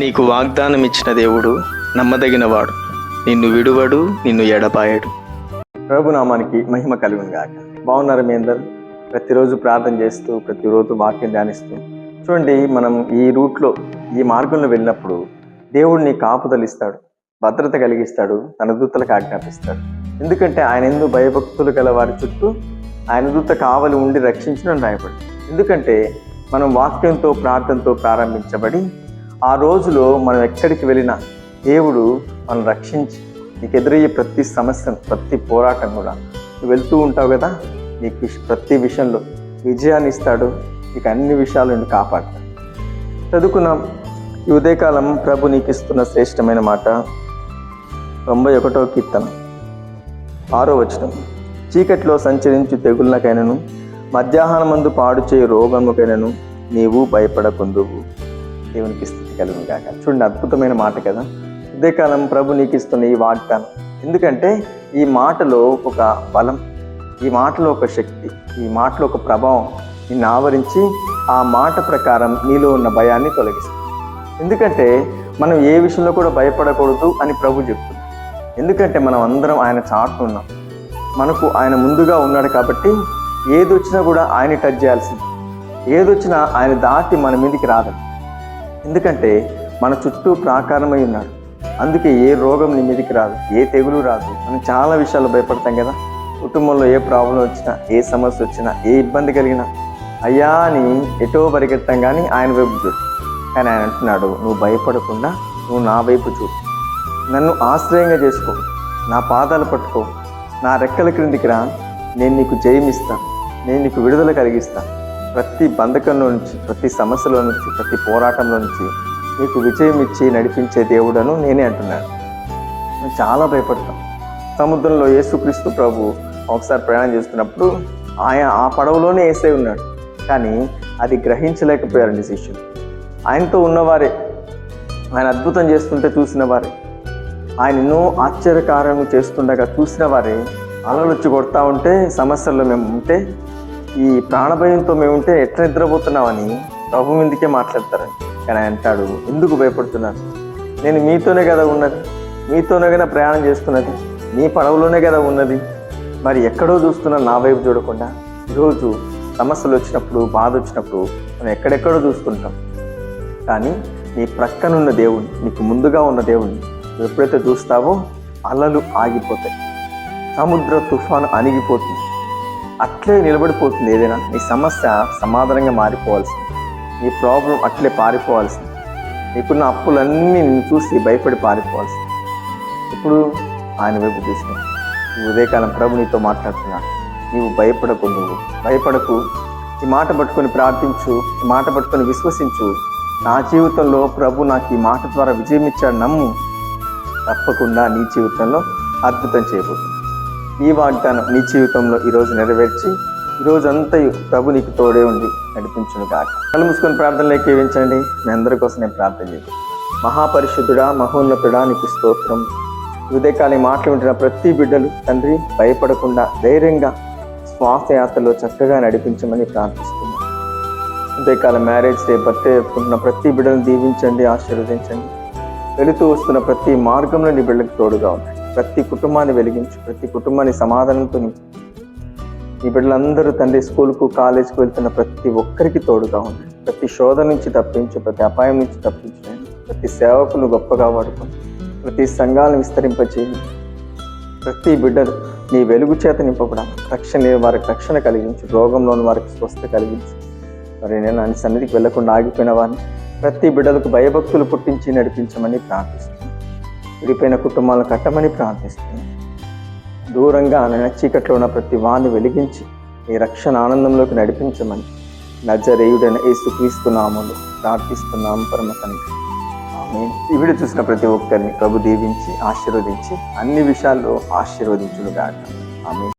నీకు వాగ్దానం ఇచ్చిన దేవుడు నమ్మదగినవాడు. నిన్ను విడువడు నిన్ను ఎడపాయడు ప్రభునామానికి మహిమ కలుగును గాక. బాగున్నారు మీ అందరు? ప్రతిరోజు ప్రార్థన చేస్తూ ప్రతిరోజు వాక్యం ధ్యానిస్తూ. చూడండి మనం ఈ రూట్లో ఈ మార్గంలో వెళ్ళినప్పుడు దేవుడు నీ కాపుదలిస్తాడు భద్రత కలిగిస్తాడు తన దూతలకు ఆజ్ఞాపిస్తాడు. ఎందుకంటే ఆయన ఎందు భయభక్తులు గల వారి చుట్టూ ఆయన దూత కావలి ఉండి రక్షించడం రాయబడి ఎందుకంటే మనం వాక్యంతో ప్రార్థనతో ప్రారంభించబడి ఆ రోజులో మనం ఎక్కడికి వెళ్ళినా దేవుడు మనం రక్షించి నీకు ఎదురయ్యే ప్రతి సమస్యను ప్రతి పోరాటం కూడా నువ్వు వెళ్తూ ఉంటావు కదా నీకు ప్రతి విషయంలో విజయాన్ని ఇస్తాడు నీకు అన్ని విషయాలు నేను కాపాడతాడు. చదువుకున్నాం ఈ ఉదయకాలం ప్రభు నీకు ఇస్తున్న శ్రేష్టమైన మాట. తొంభై ఒకటో కీర్తన. ఆరో వచనం. చీకట్లో సంచరించు తెగుళ్ళకైనను మధ్యాహ్నమందు పాడు చేయి రోగముకైనను నీవు భయపడకుందువు. దేవునికి స్థితి కలుగును కాక చూడండి అద్భుతమైన మాట కదా? ఉదయకాలం ప్రభు నీకు ఇస్తున్న ఈ వాగ్దానం. ఎందుకంటే ఈ మాటలో ఒక బలం ఈ మాటలో ఒక శక్తి ఈ మాటలో ఒక ప్రభావం నిన్ను ఆవరించి ఆ మాట ప్రకారం నీలో ఉన్న భయాన్ని తొలగిస్తుంది. ఎందుకంటే మనం ఏ విషయంలో కూడా భయపడకూడదు అని ప్రభు చెప్తుంది ఎందుకంటే మనం అందరం ఆయన చాటు ఉన్నాం. మనకు ఆయన ముందుగా ఉన్నాడు కాబట్టి ఏది వచ్చినా కూడా ఆయన టచ్ చేయాల్సింది. ఏది వచ్చినా ఆయన దాటి మన మీదకి రాదండి ఎందుకంటే మన చుట్టూ ప్రాకారమై ఉన్నాడు అందుకే ఏ రోగం నీ మీదకి రాదు ఏ తెగులు రాదు మనం చాలా విషయాలు భయపడతాం కదా. కుటుంబంలో ఏ ప్రాబ్లం వచ్చినా ఏ సమస్య వచ్చినా ఏ ఇబ్బంది కలిగినా అయ్యా అని ఎటో పరిగెత్తాం కానీ ఆయన వైపు చూడు. కానీ ఆయన అంటున్నాడు నువ్వు భయపడకుండా నువ్వు నా వైపు చూడు. నన్ను ఆశ్రయంగా చేసుకో. నా పాదాలు పట్టుకో. నా రెక్కల క్రిందికి రా. నేను నీకు జయమిస్తాను. నేను నీకు విడుదల కలిగిస్తాను. ప్రతి బంధకంలో నుంచి ప్రతి సమస్యలో నుంచి ప్రతి పోరాటంలో నుంచి మీకు విజయం ఇచ్చి నడిపించే దేవుడను నేనే అంటున్నాను. మేము చాలా భయపడతాం సముద్రంలో యేసుక్రీస్తు ప్రభు ఒకసారి ప్రయాణం చేస్తున్నప్పుడు ఆయన ఆ పడవలోనే వేసే ఉన్నాడు. కానీ అది గ్రహించలేకపోయారండి శిష్యులు. ఆయనతో ఉన్నవారే ఆయన అద్భుతం చేస్తుంటే చూసిన వారే ఆయన ఎన్నో ఆశ్చర్యకార్యం చేస్తుండగా చూసిన వారే అలలు వచ్చి కొడతా ఉంటే సమస్యల్లో మేము ఉంటే ఈ ప్రాణభయంతో మేము ఉంటే ఎట్లా నిద్రపోతున్నామని ప్రభు మీదకే మాట్లాడతారండి. కానీ ఆయన అంటాడు ఎందుకు భయపడుతున్నారు? నేను మీతోనే కదా ఉన్నది. మీతోనే కదా ప్రయాణం చేస్తున్నది. మీ పడవలోనే కదా ఉన్నది. మరి ఎక్కడో చూస్తున్నా నా వైపు చూడకుండా ఈరోజు సమస్యలు వచ్చినప్పుడు బాధ వచ్చినప్పుడు మనం ఎక్కడెక్కడో చూస్తుంటాం. కానీ నీ ప్రక్కనున్న దేవుణ్ణి నీకు ముందుగా ఉన్న దేవుణ్ణి ఎప్పుడైతే చూస్తావో అలలు ఆగిపోతాయి. సముద్ర తుఫాను అణిగిపోతుంది. అట్లే నిలబడిపోతుంది ఏదైనా. నీ సమస్య సమాధానంగా మారిపోవాల్సింది. నీ ప్రాబ్లం అట్లే పారిపోవాల్సింది. నీకున్న అప్పులన్నీ నేను చూసి భయపడి పారిపోవాల్సింది. ఇప్పుడు ఆయన వైపు తీసుకున్నాను ఈ ఉదయకాలం ప్రభు నీతో మాట్లాడుతున్నాడు నీవు భయపడకు నువ్వు. భయపడకు. ఈ మాట పట్టుకొని ప్రార్థించు. ఈ మాట పట్టుకొని విశ్వసించు. నా జీవితంలో ప్రభు నాకు ఈ మాట ద్వారా విజయం ఇచ్చాడు నమ్ము. తప్పకుండా నీ జీవితంలో అద్భుతం చేయబోతుంది. ఈ వాగ్దానం నీ జీవితంలో ఈరోజు నెరవేర్చి ఈరోజంతా అంతయు ప్రభు నీకు తోడే ఉండి నడిపించును కాక కళ్ళు మూసుకొని ప్రార్థనలు ఏకీవించండి. మీ అందరి కోసం నేను ప్రార్థన చేయబోతున్నాను మహాపరిశుద్ధుడా మహోన్నతుడా నీకు స్తోత్రం. ఈ ఉదయకాలం మాటలు ఉంటున్న ప్రతి బిడ్డలు తండ్రి భయపడకుండా ధైర్యంగా శ్వాసయాత్రలో చక్కగా నడిపించమని ప్రార్థిస్తున్నాను హృదయకాల మ్యారేజ్ డే బర్త్డే జరుపుకుంటున్న ప్రతి బిడ్డను దీవించండి ఆశీర్వదించండి. వెళుతూ వస్తున్న ప్రతి మార్గంలో నీ బిడ్డలకు తోడుగా ఉన్నాయి ప్రతి కుటుంబాన్ని వెలిగించు ప్రతి కుటుంబాన్ని సమాధానంతో నింపు ఈ బిడ్డలందరూ తండ్రి స్కూల్కు కాలేజ్కు వెళ్తున్న ప్రతి ఒక్కరికి తోడుగా ఉంది ప్రతి శోధ నుంచి తప్పించు ప్రతి అపాయం నుంచి తప్పించండి ప్రతి సేవకులు గొప్పగా వాడుకోండి. ప్రతి సంఘాలను విస్తరింపచేయండి. ప్రతి బిడ్డలు నీ వెలుగు చేత నింపబడాలి. రక్షణ వారికి రక్షణ కలిగించు. రోగంలోని వారికి స్వస్థ కలిగించు. మరి నేను ఆయన సన్నిధికి వెళ్ళకుండా ఆగిపోయిన వారిని ప్రతి బిడ్డలకు భయభక్తులు పుట్టించి నడిపించమని ప్రార్థిస్తాను విడిపోయిన కుటుంబాలను కట్టమని ప్రార్థిస్తున్నాను దూరంగా ఆయన చీకట్లో ఉన్న ప్రతి వాణ్ణి వెలిగించి నీ రక్షణ ఆనందంలోకి నడిపించమని నజరేయుడైన యేసు క్రీస్తు నామములో ప్రార్థిస్తున్నాం పరమ తండ్రి. ఈ వీడియో చూసిన ప్రతి ఒక్కరిని ప్రభు దీవించి ఆశీర్వదించి అన్ని విషయాల్లో ఆశీర్వదించులుగాక ఆమె